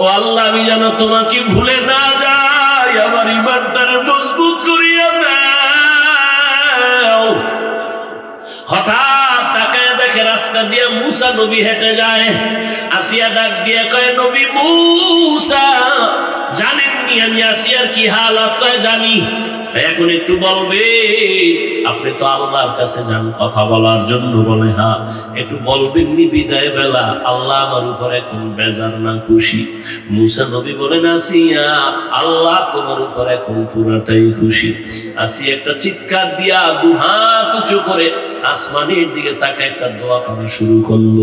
ও আল্লাহ, আমি যেন তোমাকে ভুলে না যাই, আমার ইমানটারে মজবুত করিয়া দাও। হঠাৎ তাকায় দেখে রাস্তা দিয়ে মুসা নবী হেঁটে যায়। আসিয়া ডাক দিয়ে কয়, নবী মুসা, জানেননি আমি আসিয়ার কি হালত জানি এখন একটু বলবে, আপনি তো আল্লাহর কাছে যান, কথা বলার জন্য বলে হা একটু বলবেন নি বিদায় বেলা, আল্লাহ আমার উপর এখন বেজার না খুশি। মুসা নবী বলেন, আসিয়া, আল্লাহ তোমার উপর এখন পুরাটাই খুশি। আসি একটা চিৎকার দিয়া দুহাত উঁচু করে আসমানের দিকে তাকে একটা দোয়া করা শুরু করল।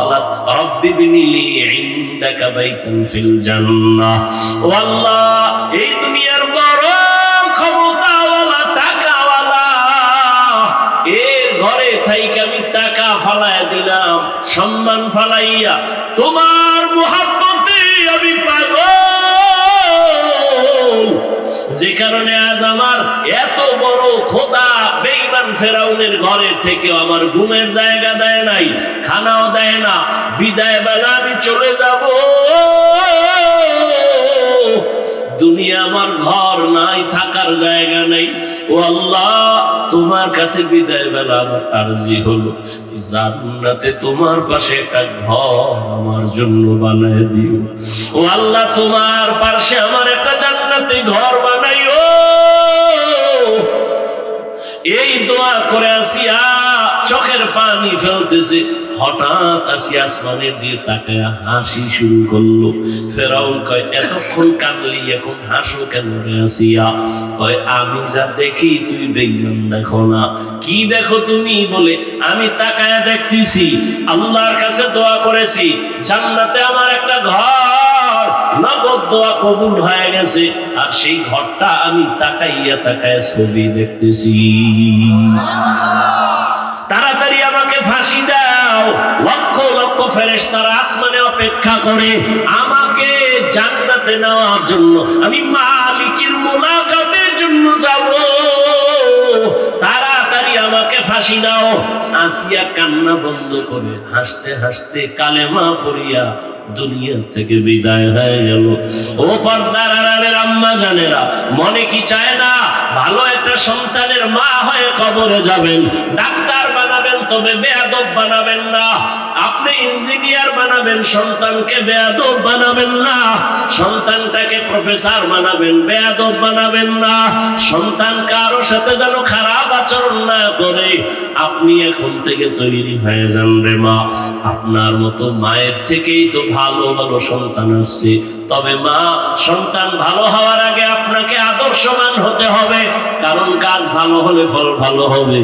আলাত রব্বি বিনিলি ইন্দাকা বাইতান ফিল জান্নাহ। ও আল্লাহ, এই তুমি সম্মান ফালাইয়া, তোমার মোহাব্বতে আমি পাগল। যে কারণে আজ আমার এত বড় খোদা বেইমান ফেরাউনের ঘরে থেকে আমার ঘুমের জায়গা দেয় নাই, খানাও দেয় না বিদায় বেলা আমি চলে যাব। দুনিয়া আমার ঘর নাই, থাকার জায়গা নাই। ও আল্লাহ, তোমার কাছে বিদায় বেলা আমার আরজি হলো। জান্নাতে তোমার পাশে একটা ঘর আমার জন্য বানায় দিও। ও আল্লাহ, তোমার পাশে আমার একটা জান্নাতে ঘর বানাইও। এই দোয়া করে আসিয়া চোখের পানি ফেলতেছে। হঠাৎ আসি আসমানের দিয়ে হাসি শুরু করল। ফেরাউন কয়, এতক্ষণ কানলি এখন হাসো কেন রে আসিয়া? কয়, আমি যা দেখি তুই বেইমান দেখো না। কি দেখো তুমি? বলে, আমি তাকায় দেখতেছি, আল্লাহর কাছে দোয়া করেছি, জান্নাতে আমার একটা ঘর নগদ দোয়া কবুল হয়ে গেছে, আর সেই ঘরটা আমি তাকাইয়া তাকায় ছবি দেখতেছি। তাড়াতাড়ি আমাকে ফাঁসি দাও। লক্ষ লক্ষ ফেরেস তারা আসমানে অপেক্ষা করে আমাকে জান্নাতে নেওয়ার জন্য, আমি মালিকের মোলাকাতের জন্য যাব। তাড়াতাড়ি আমাকে ফাঁসি দাও। আসিয়া কান্না বন্ধ করে হাসতে হাসতে কালেমা পড়িয়া দুনিয়া থেকে বিদায় হয়ে গেল। ও পর্দার আম্মা জানেরা, মনে কি চায় না, ভালো একটা সন্তানের মা হয়ে কবরে যাবেন। ডাক্তার তবে বেয়াদব বানাবেন না। আপনি ইঞ্জিনিয়ার বানাবেন, সন্তানকে বেয়াদব বানাবেন না। সন্তানটাকে প্রফেসর বানাবেন, বেয়াদব বানাবেন না। সন্তান কারও সাথে যেন খারাপ আচরণ না করে, আপনি এখন থেকে তৈরি হয়ে যান রে মা। আপনার মতো মায়ের থেকেই তো ভালো ভালো সন্তান আসছে। তবে মা, সন্তান ভালো হওয়ার আগে আপনাকে আদর্শবান হতে হবে, কারণ কাজ ভালো হলে ফল ভালো হবে।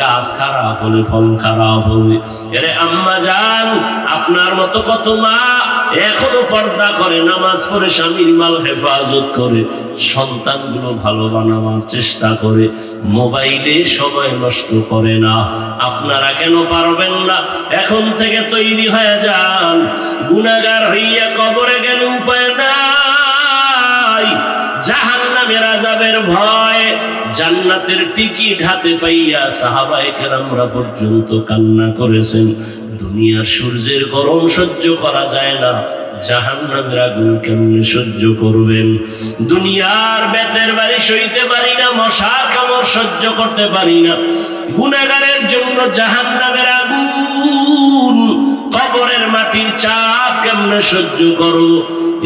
গাছ খারাপ হলে ফল খারাপ হবে। এরে আম্মা যান, আপনার মতো কত মা এখনও পর্দা করে, নামাজ পড়ে স্বামীর মাল হেফাজত করে, সন্তানগুলো ভালো বানাবার চেষ্টা করে, মোবাইলে সময় নষ্ট করে না। আপনারা কেন পারবেন না? এখন থেকে তৈরি হয়ে যান। গুনাগার হইয়া কবরে গেলে উপায় নাই। জাহান নামের আজাবের ভয় জান্নাতের টিকিট হাতে পাইয়া সাহাবায়ে কেরামরা পর্যন্ত কান্না করেছেন। দুনিয়ার সূর্যের গরম সহ্য করা যায় না। জাহান নামের আগুন কেমনে সহ্য করবেন? দুনিয়ার বেতের বাড়ি সইতে পারি না, মশার কামড় সহ্য করতে পারি না। গুনাগারের জন্য জাহান্নামের আগুন, কবরের মাটির চাপ কেমনে সহ্য করো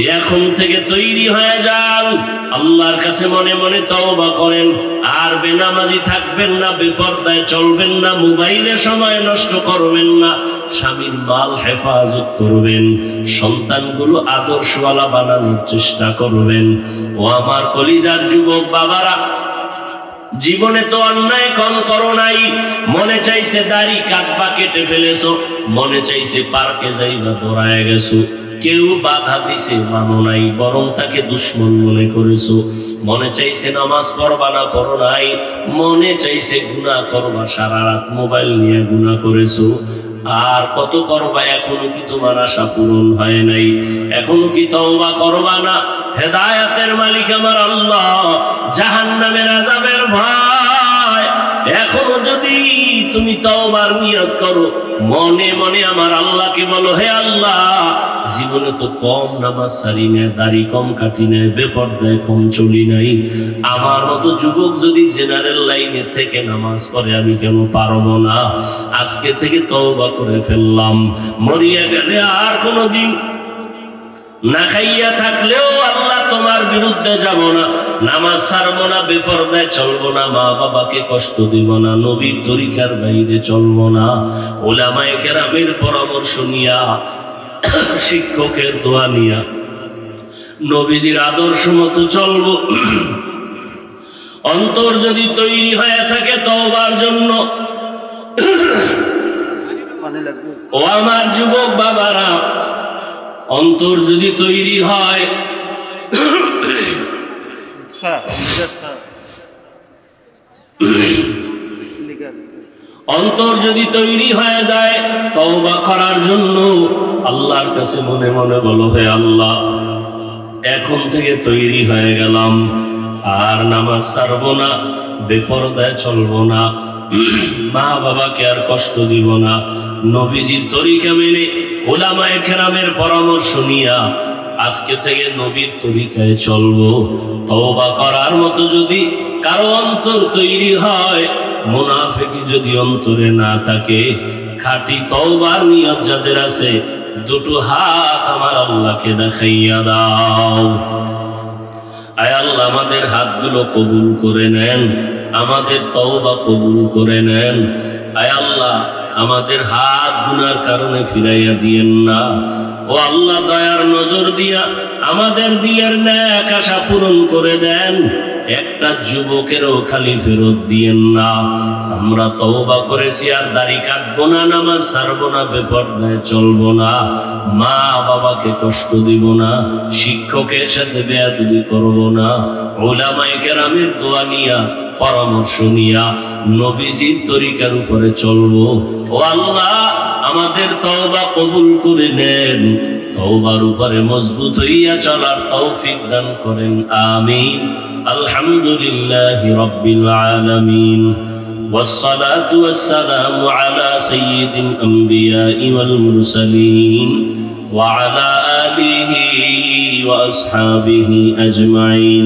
এখন থেকে তৈরি হয়ে যান। আল্লাহর কাছে মনে মনে তওবা করেন। আর বেনামাজি থাকবেন না, বেপর্দায় চলবেন না, মোবাইলে সময় নষ্ট করবেন না। স্বামীর মাল হেফাজত করবেন। সন্তানগুলো আদর্শওয়ালা বানানোর চেষ্টা করবেন। ও আমার কলিজার যুবক বাবারা, জীবনে তো অন্যায় কম করো নাই। মনে চাইছে দাড়ি কাটবা, কেটে ফেলেছো। মনে চাইছে পার্কে যাইবা, দৌড়ায় গেছো। কেউ বাধা দিছে, মানো নাই, বরং তাকে দুশ্মন মনে করেছ। মনে চাইছে নামাজ পড়বা না পড়ো নাই, মনে চাইছে গুনাহ করবা, সারা রাত মোবাইল নিয়ে গুনাহ করেছ। আর কত করবা, এখনও কি তোমার আশা পূরণ হয় নাই? এখনও কি তওবা করবা না? হেদায়াতের মালিক আমার আল্লাহ, জাহান্নামের আযাবের ভয় এখনও যদি তুমি তওবার নিয়ত করো, মনে মনে আমার আল্লাহকে বলো, হে আল্লাহ, জীবনে তো কম নামাজ সারি নেয়, দাড়ি কম কাটি নেয়, বেপর্দায় কম চলি নাই। আমার মতো যুবক যদি জেনারেল লাইনে থেকে নামাজ পড়ে, আমি কেন পারব না? আজকে থেকে তওবা করে ফেললাম। মরিয়া গেলে আর কোনো দিন না খাইয়া থাকলেও আল্লাহ তোমার বিরুদ্ধে যাব না। নামাজ ছাড়বো না বেপরদায় চলবো না, মা বাবাকে কষ্ট দিব না, নবীর তরিকার বাইরে চলবো না। ওলামায়ে কেরামের পরামর্শ নিয়া, শিক্ষকের দোয়া নিয়া, নবীজির আদর্শ মতো চলবো। অন্তর যদি তৈরি হয়ে থাকে তওবার জন্য। ও আমার যুবক বাবারা, অন্তর যদি তৈরি হয় অন্তর যদি তৈরি হয়ে যায়, তওবা করার জন্য আল্লাহর কাছে মনে মনে বলো, হে আল্লাহ, এখন থেকে তৈরি হয়ে গেলাম, আর নামাজ ছাড়বো না, বেপরদায় চলবো না, মা বাবাকে আর কষ্ট দিব না, নবীজির তরিকা মেনে ওলামায়ে কেরামের পরামর্শ নিয়া আজকে থেকে নবীর তরিকায় চলবো। তওবা করার মতো যদি কারও অন্তর তৈরি হয় মুনাফেকি যদি অন্তরে না থাকে, খাঁটি তওবার নিয়ত যাদের আছে, দুটো হাত আমার আল্লাহকে দেখাইয়া দাও। আয় আল্লাহ, আমাদের হাতগুলো কবুল করে নেন, আমাদের তওবা কবুল করে নেন। আয় আল্লাহ আমাদের হাত গুনার কারণে ফিরাইয়া দিয়েন না। ও আল্লাহ, দয়ার নজর দিয়া আমাদের দিলের ন্যাক আশা পূরণ করে দেন। একটা যুবকেরও খালি ফেরত দিয়েন না। আমরা তওবা করেছি, আর দাড়ি কাটবো না, নামাজ ছাড়বো না, বেপর্দায় চলবো না। মা বাবাকে কষ্ট দিব না, শিক্ষকের সাথে বেয়াদুবি করব না। ওলামায়ে কেরামের দোয়া নিয়া পরামর্শ নিয়া নবীজির তরিকার উপরে চলবো ও আল্লাহ আমাদের তওবা কবুল করে নেন তওবার উপরে মজবুত হইয়া চলার তৌফিক দান করেন আমিন আলহামদুলিল্লাহি রাব্বিল আলামিন والصلاة والسلام على سيد الأنبياء والمرسلين وعلى آله وأصحابه أجمعين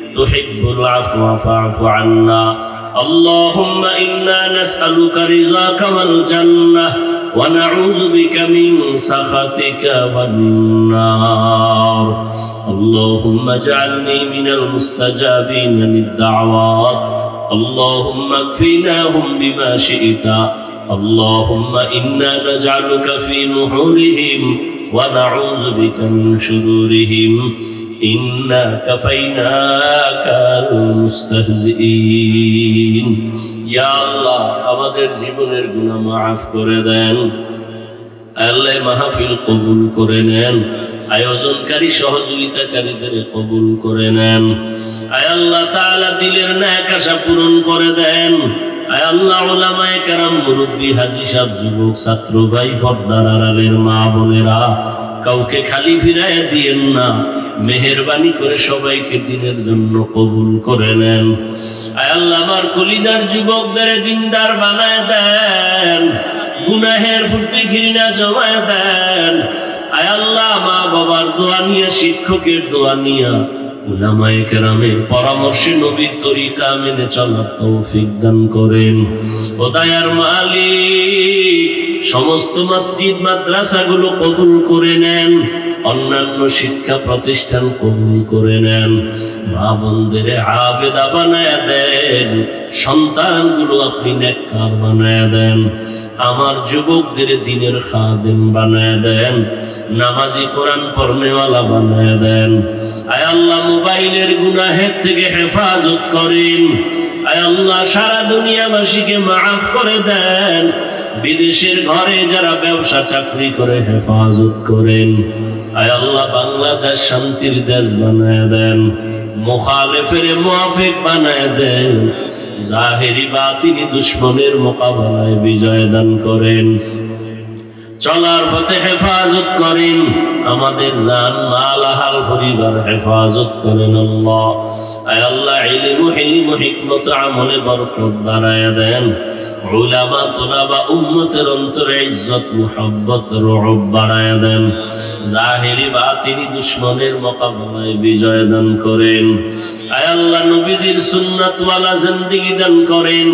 تحب العفو فاعف عنا. اللهم إنا نسألك رضاك والجنة ونعوذ بك من سخطك والنار. اللهم اجعلني من المستجابين للدعوات. اللهم اكفناهم بما شئت. اللهم إنا نجعلك في نحورهم ونعوذ بك من شرورهم. إنا كفيناك المستهزئين يا الله আমাদের জীবনের গুনাহ মাফ করে দেন আল্লাহ মাহফিল কবুল করে নেন আয়োজনকারী সহযোগিতাকারীদের কবুল করে নেন আয় আল্লাহ তাআলা দিলের ন্যাক আশা পূরণ করে দেন আয় আল্লাহ ওলামায়ে কেরাম মুরব্বী হাজী সাহেব যুবক ছাত্র ভাই পর্দার আড়ালের মা বোনেরা কাউকে খালি ফিরাইয়া দিয়েন না। মেহরবানি করে সবাইকে দিনের জন্য কবুল করে নেন। আল্লাহ, আমার কলিজার যুবকদের দিনদার বানায় দেন। গুনাহের প্রতি ঘৃণা জমায় দেন। আয় আল্লাহ মা বাবার দোয়া নিয়ে, শিক্ষকের দোয়া নিয়া উলামায়ে কেরামের পরামর্শে নবীর তরিকা মেনে চলার তৌফিক দান করেন। ও দয়ার মালিক, সমস্ত মসজিদ, মাদ্রাসাগুলো কবুল করে নেন, অন্যান্য শিক্ষা প্রতিষ্ঠান কবুল করে নেন। মা বোনদের আবেদা বানায় দেন, সন্তানগুলো আপনি নেককার বানায় দেন। আমার যুবকদের দিনের খাদেম বানায় দেন, নামাজি কোরআন পড়নেওয়ালা বানায় দেন। আয় আল্লাহ, মোবাইলের গুনাহের থেকে হেফাজত করেন। আয় আল্লাহ, সারা দুনিয়াবাসীকে মাফ করে দেন। বিদেশের ঘরে যারা ব্যবসা, চাকরি করে হেফাজত করেন। আয় আল্লাহ, বাংলাদেশ শান্তির দেশ বানায় দেন। মুখালেফের মুআফিক বানায় দেন। জাহেরি বাতিনি দুশ্মনের মোকাবেলায় বিজয় দান করেন। চলার পথে হেফাজত করেন। আমাদের জান মাল আহাল পরিবার হেফাজত করেন আল্লাহ। আয় আল্লাহ ইলিমু হিলিমু হিকমত আমলে বরকত বাড়ায় দেন। উলামা তুলাবা উম্মতের অন্তরে ইজ্জত, মুহাব্বত রুব বাড়ায় দেন। জাহিরি বাতিনি দুশ্মনের মোকাবেলায় বিজয় দান করেন। আয় আল্লাহ, নবীজির সুন্নাত ওয়ালা জিন্দেগি দান করেন।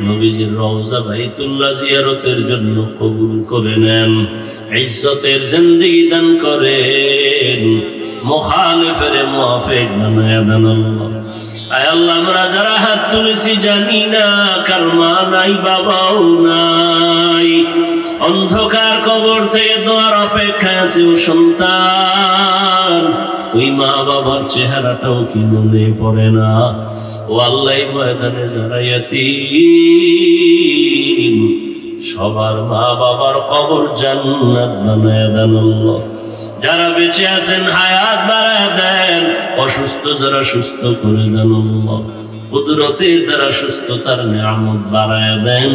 নবীজির রওজা বাইতুল্লাহ জিয়ারতের জন্য কবুল করে নেন। ইজ্জতের জিন্দেগি দান করেন। মুখালিফের মুআফিক বানায় দেন আল্লাহ। আয় আল্লাহ, আমরা যারা হাত তুলেছি জানি না, কার মা নাই, বাবাও নাই। অন্ধকার কবর থেকে দোয়ার অপেক্ষায় আছে সন্তান। ওই মা বাবার চেহারাটাও কি মনে পড়ে না? ও আল্লাহ ময়দানে যারা সবার মা বাবার কবর জান্নাত বানায় দেন আল্লাহ। যারা বেঁচে আছেন, হায়াত বাড়ায় দেন। অসুস্থ যারা সুস্থ করে দেন কুদরতের দ্বারা সুস্থতার নিয়ামত বাড়ায় দেন।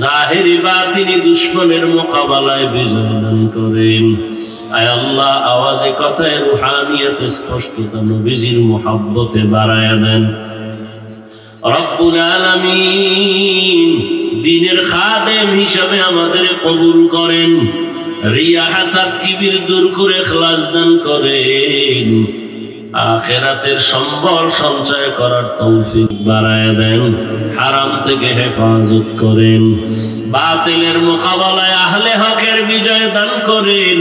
জাহেরি বা তিনি দুশ্মনের মোকাবেলায় বিজয় দান করেন। আয় আল্লাহ, আওয়াজে কথায় রুহানিয়াতে স্পষ্টতা নবীজির মোহাব্বতে বাড়ায় দেন। রব্বুল আলামিন দিনের খাদেম হিসাবে আমাদের কবুল করেন। রিয়া হাসাদ কিবির দূর করে খ্লাস দান করেন। আখেরাতের সম্বল সঞ্চয় করার তৌফিক বাড়ায় দেন, হারাম থেকে হেফাজত করেন। বাতিলের মোকাবেলায় আহলে হকের বিজয় দান করেন,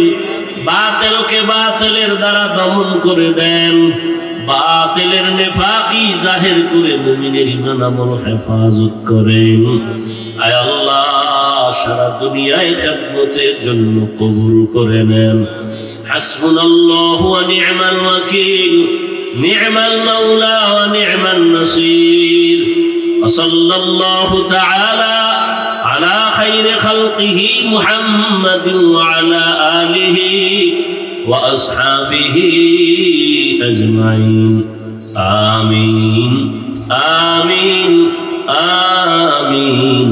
বাতিলকে বাতিলের দ্বারা দমন করে দেন। বাতিলের নেফাকি জাহির করে মুমিনের ইমান আমল হেফাজত করেন। আয় আল্লাহ সারা দুনিয়ায় খেদমতের জন্য কবুল করে নেন হাসবুনাল্লাহু ওয়া নি'মাল ওয়াকিল নি'মাল মাওলা ওয়া নি'মান নাসির وصلى الله تعالى على خير خلقه محمد وعلى آله وأصحابه أجمعين آمين آمين آمين